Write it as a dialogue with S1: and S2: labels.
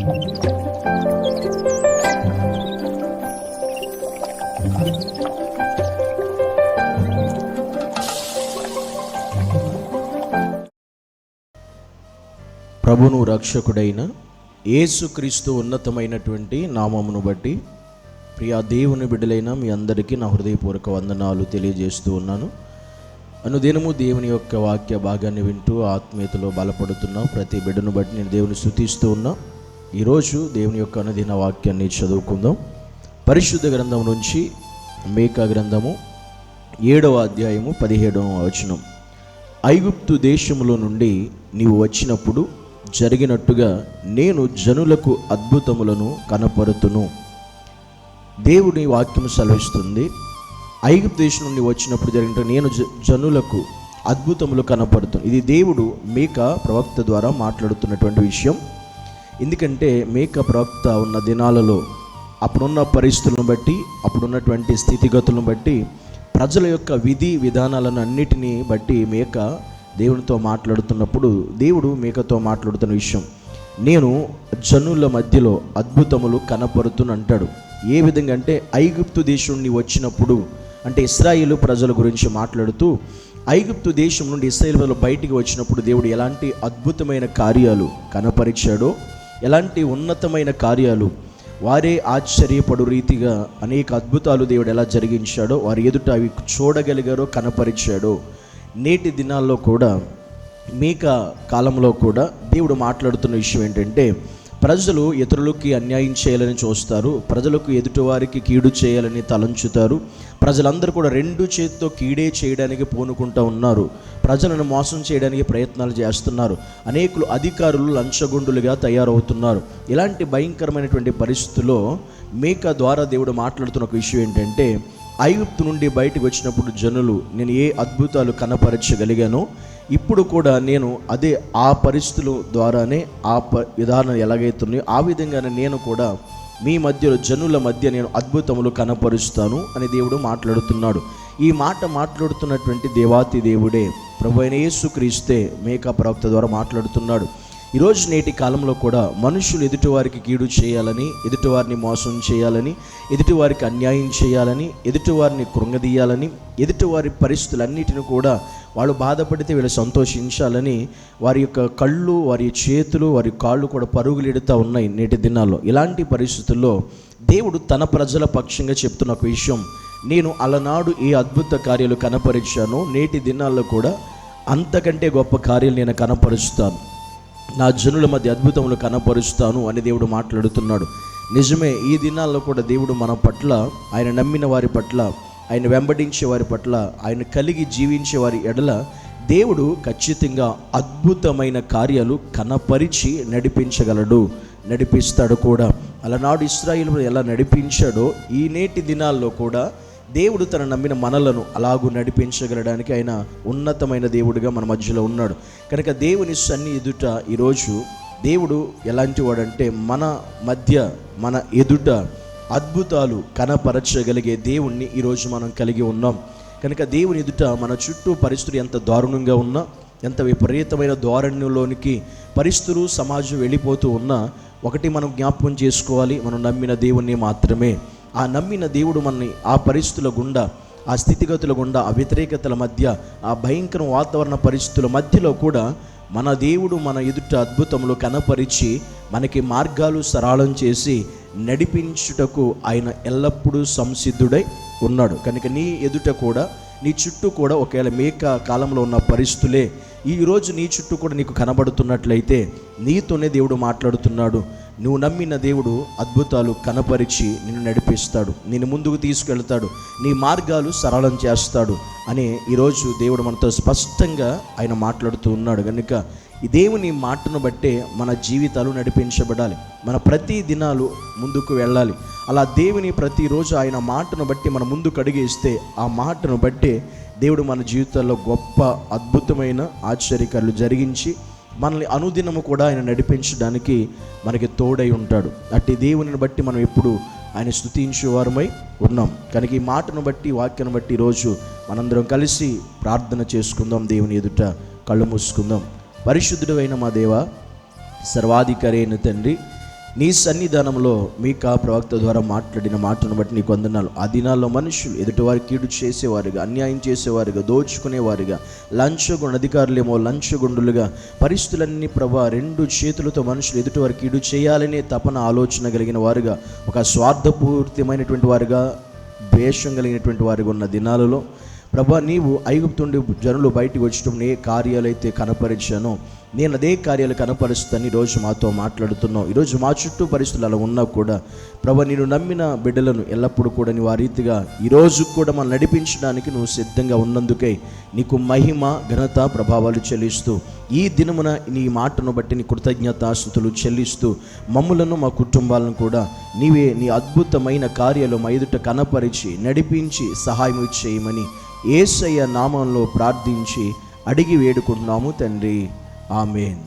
S1: ప్రభును రక్షకుడైన యేసుక్రీస్తు ఉన్నతమైనటువంటి నామమును బట్టి ప్రియా దేవుని బిడ్డలైన మీ అందరికీ నా హృదయపూర్వక వందనాలు తెలియజేస్తూ ఉన్నాను. అనుదినము దేవుని యొక్క వాక్య భాగాన్ని వింటూ ఆత్మీయతలో బలపడుతున్న ప్రతి బిడ్డను బట్టి నేను దేవుని స్థుతిస్తూ ఉన్నా. ఈరోజు దేవుని యొక్క అనుదిన వాక్యాన్ని చదువుకుందాం. పరిశుద్ధ గ్రంథం నుంచి మేకా గ్రంథము ఏడవ అధ్యాయము పదిహేడవ వచనం. ఐగుప్తు దేశములో నుండి నీవు వచ్చినప్పుడు జరిగినట్టుగా నేను జనులకు అద్భుతములను కనపరుతును. దేవుని వాక్యం సెలవిస్తుంది. ఐగుప్తు దేశం నుండి వచ్చినప్పుడు జరిగిన నేను జ- జనులకు అద్భుతములు కనపడుతుంది ఇది దేవుడు మేక ప్రవక్త ద్వారా మాట్లాడుతున్నటువంటి విషయం. ఎందుకంటే మేక ప్రవక్త ఉన్న దినాలలో అప్పుడున్న పరిస్థితులను బట్టి అప్పుడున్నటువంటి స్థితిగతులను బట్టి ప్రజల యొక్క విధి విధానాలను అన్నిటినీ బట్టి మేక దేవునితో మాట్లాడుతున్నప్పుడు దేవుడు మేకతో మాట్లాడుతున్న విషయం నేను జనుల మధ్యలో అద్భుతములు కనపరుతుని అంటాడు. ఏ విధంగా అంటే ఐగుప్తు దేశం నుండి వచ్చినప్పుడు అంటే ఇస్రాయిల్ ప్రజల గురించి మాట్లాడుతూ ఐగుప్తు దేశం నుండి ఇస్రాయిల్ ప్రజలు బయటికి వచ్చినప్పుడు దేవుడు ఎలాంటి అద్భుతమైన కార్యాలు కనపరిచాడో ఎలాంటి ఉన్నతమైన కార్యాలు వారే ఆశ్చర్యపడు రీతిగా అనేక అద్భుతాలు దేవుడు ఎలా జరిగించాడో వారి ఎదుట అవి చూడగలిగారో కనపరిచాడో. నేటి దినాల్లో కూడా మీక కాలంలో కూడా దేవుడు మాట్లాడుతున్న విషయం ఏంటంటే ప్రజలు ఇతరులకి అన్యాయం చేయాలని చూస్తారు. ప్రజలకు ఎదుటివారికి కీడు చేయాలని తలంచుతారు. ప్రజలందరూ కూడా రెండు చేతితో కీడే చేయడానికి పూనుకుంటూ ఉన్నారు. ప్రజలను మోసం చేయడానికి ప్రయత్నాలు చేస్తున్నారు. అనేకులు అధికారులు లంచగొండులుగా తయారవుతున్నారు. ఇలాంటి భయంకరమైనటువంటి పరిస్థితుల్లో మేక ద్వారా దేవుడు మాట్లాడుతున్న ఒక విషయం ఏంటంటే ఐగుప్తు నుండి బయటకు వచ్చినప్పుడు జనులు నేను ఏ అద్భుతాలు కనపరచగలిగానో ఇప్పుడు కూడా నేను అదే ఆ పరిస్థితుల ద్వారానే ఆ ప విధానం ఎలాగైతున్నాయో ఆ విధంగానే నేను కూడా మీ మధ్యలో జనుల మధ్య నేను అద్భుతములు కనపరుస్తాను అని దేవుడు మాట్లాడుతున్నాడు. ఈ మాట మాట్లాడుతున్నటువంటి దేవాతి దేవుడే ప్రభు అయిన యేసుక్రీస్తే మేకా ప్రవక్త ద్వారా మాట్లాడుతున్నాడు. ఈరోజు నేటి కాలంలో కూడా మనుషులు ఎదుటివారికి కీడు చేయాలని ఎదుటివారిని మోసం చేయాలని ఎదుటివారికి అన్యాయం చేయాలని ఎదుటివారిని కృంగదీయాలని ఎదుటివారి పరిస్థితులన్నిటిని కూడా వాళ్ళు బాధపడితే వీళ్ళు సంతోషించాలని వారి యొక్క కళ్ళు వారి చేతులు వారి కాళ్ళు కూడా పరుగులెడుతూ ఉన్నాయి నేటి దినాల్లో. ఇలాంటి పరిస్థితుల్లో దేవుడు తన ప్రజల పక్షంగా చెప్తున్న ఒక విషయం నేను అలనాడు ఏ అద్భుత కార్యాలు కనపరిచానో నేటి దినాల్లో కూడా అంతకంటే గొప్ప కార్యాలు నేను కనపరుస్తాను. నా జనుల మధ్య అద్భుతములు కనపరుస్తాను అని దేవుడు మాట్లాడుతున్నాడు. నిజమే ఈ దినాల్లో కూడా దేవుడు మన పట్ల ఆయన నమ్మిన వారి పట్ల ఆయన వెంబడించే వారి పట్ల ఆయన కలిగి జీవించే వారి ఎడల దేవుడు ఖచ్చితంగా అద్భుతమైన కార్యాలు కనపరిచి నడిపించగలడు నడిపిస్తాడు కూడా. అలనాడు ఇస్రాయిల్ ఎలా నడిపించాడో ఈ నేటి దినాల్లో కూడా దేవుడు తన నమ్మిన మనలను అలాగూ నడిపించగలడానికి ఆయన ఉన్నతమైన దేవుడిగా మన మధ్యలో ఉన్నాడు. కనుక దేవుని సన్ని ఎదుట ఈరోజు దేవుడు ఎలాంటి వాడంటే మన మధ్య మన ఎదుట అద్భుతాలు కనపరచగలిగే దేవుణ్ణి ఈరోజు మనం కలిగి ఉన్నాం. కనుక దేవుని ఎదుట మన చుట్టూ పరిస్థితులు ఎంత దారుణంగా ఉన్నా ఎంత విపరీతమైన ధోరణిలోనికి పరిస్థితులు సమాజం వెళ్ళిపోతూ ఉన్నా ఒకటి మనం జ్ఞాపకం చేసుకోవాలి మనం నమ్మిన దేవుణ్ణి మాత్రమే. ఆ నమ్మిన దేవుడు మనని ఆ పరిస్థితుల గుండా ఆ స్థితిగతుల గుండా ఆ వ్యతిరేకతల మధ్య ఆ భయంకర వాతావరణ పరిస్థితుల మధ్యలో కూడా మన దేవుడు మన ఎదుట అద్భుతములు కనపరిచి మనకి మార్గాలు సరళం చేసి నడిపించుటకు ఆయన ఎల్లప్పుడూ సంసిద్ధుడై ఉన్నాడు. కనుక నీ ఎదుట కూడా నీ చుట్టూ కూడా ఒకవేళ మేక కాలంలో ఉన్న పరిస్థితులే ఈరోజు నీ చుట్టూ కూడా నీకు కనబడుతున్నట్లయితే నీతోనే దేవుడు మాట్లాడుతున్నాడు. నువ్వు నమ్మిన దేవుడు అద్భుతాలు కనపరిచి నిన్ను నడిపిస్తాడు. నిన్ను ముందుకు తీసుకెళ్తాడు. నీ మార్గాలు సరళం చేస్తాడు అని ఈరోజు దేవుడు మనతో స్పష్టంగా ఆయన మాట్లాడుతూ ఉన్నాడు. కనుక ఈ దేవుని మాటను బట్టే మన జీవితాలు నడిపించబడాలి. మన ప్రతి దినాలు ముందుకు వెళ్ళాలి. అలా దేవుని ప్రతిరోజు ఆయన మాటను బట్టి మన ముందుకు అడిగేస్తే ఆ మాటను బట్టే దేవుడు మన జీవితాల్లో గొప్ప అద్భుతమైన ఆశ్చర్యకాలు జరిగించి మనల్ని అనుదినము కూడా ఆయన నడిపించడానికి మనకి తోడై ఉంటాడు. అట్టి దేవునిని బట్టి మనం ఎప్పుడు ఆయన స్తుతించే వారమై ఉన్నాం. కనుక ఈ మాటను బట్టి వాక్యను బట్టి ఈరోజు మనందరం కలిసి ప్రార్థన చేసుకుందాం దేవుని ఎదుట కళ్ళు మూసుకుందాం. పరిశుద్ధుడైన మా దేవ సర్వాధికారి అయిన తండ్రి నీ సన్నిధానంలో మీకా ప్రవక్త ద్వారా మాట్లాడిన మాటను బట్టి నీకు వందనాలు. ఆ దినాల్లో మనుషులు ఎదుటివారి కీడు చేసేవారుగా అన్యాయం చేసేవారుగా దోచుకునేవారుగా లంచగొండ అధికారులేమో లంచగుండులుగా పరిస్థితులన్నీ ప్రభా రెండు చేతులతో మనుషులు ఎదుటివారి కీడు చేయాలనే తపన ఆలోచన కలిగిన వారుగా ఒక స్వార్థపూర్తిమైనటువంటి వారుగా ద్వేషం కలిగినటువంటి వారిగా ఉన్న దినాలలో ప్రభా నీవు ఐగుప్తుండి జనులు బయటికి వచ్చటం ఏ కార్యాలైతే కనపరిచానో. నేను అదే కార్యాలు కనపరుస్తాను ఈరోజు మాతో మాట్లాడుతున్నావు. ఈరోజు మా చుట్టూ పరిస్థితులు అలా ఉన్నా కూడా ప్రభా నేను నమ్మిన బిడ్డలను ఎల్లప్పుడూ కూడా నీవు ఆ రీతిగా ఈరోజు కూడా మనం నడిపించడానికి నువ్వు సిద్ధంగా ఉన్నందుకై నీకు మహిమ ఘనత ప్రభావాలు చెల్లిస్తూ ఈ దినమున నీ మాటను బట్టి నీ కృతజ్ఞతాస్థుతులు చెల్లిస్తూ మమ్ములను మా కుటుంబాలను కూడా నీవే నీ అద్భుతమైన కార్యాలు మా ఎదుట కనపరిచి నడిపించి సహాయం చేయమని ఏసయ్య నామంలో ప్రార్థించి అడిగి వేడుకుంటున్నాము తండ్రి. ஆமேன்